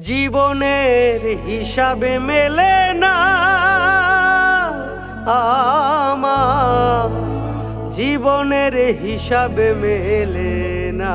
জীবনের হিসাবে মেলে না। আমা জীবনের হিসাবে মেলে না।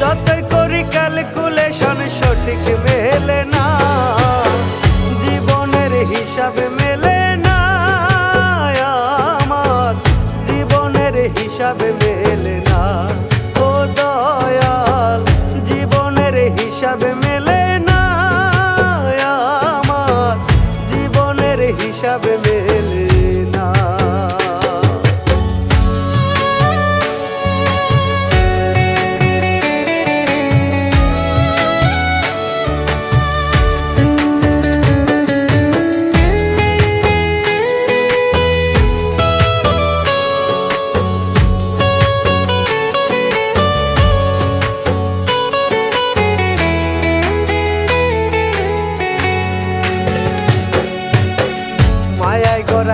যতই করি ক্যালকুলেশন সঠিক মেলে না জীবনের হিসাবে মেলে না আমার জীবনের হিসাব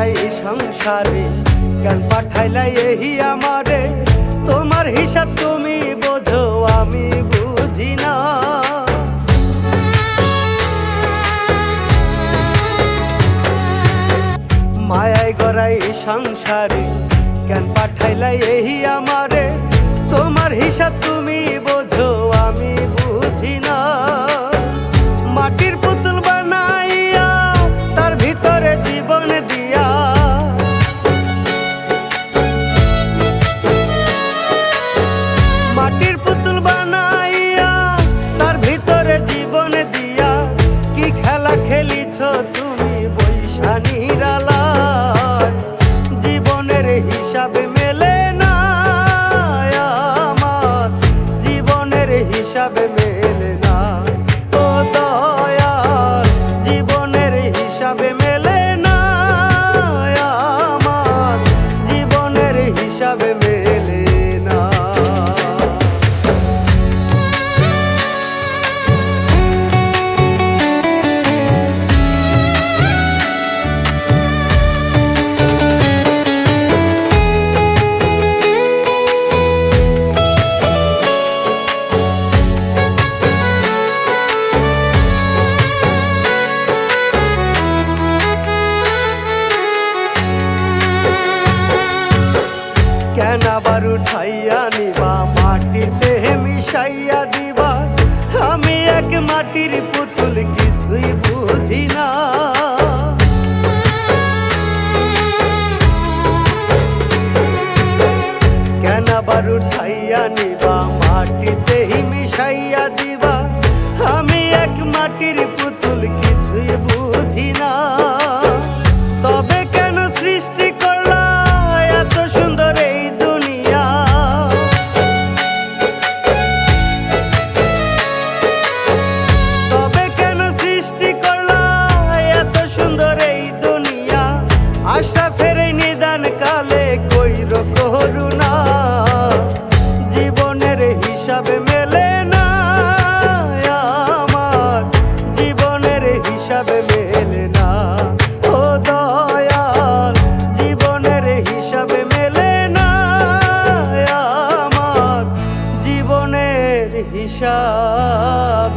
এই সংসারে, কেন পাঠাইলাই এই আমারে? তোমার হিসাব তুমি বোঝো, আমি বুঝি না। মায়ায় গড়াই সংসারে, কেন পাঠাইলাই এই আমারে? তোমার হিসাব তুমি উঠাইয়া নিবা, মাটিতে মিশাইয়া দিবা। আমি এক মাটির পুতুল, কিছুই বুঝি না। কেন আবার উঠাইয়া নিবা মাটিতে মিশাইয়া না। ও জীবনের হিসাব মেলে না আমার। জীবনের হিসাব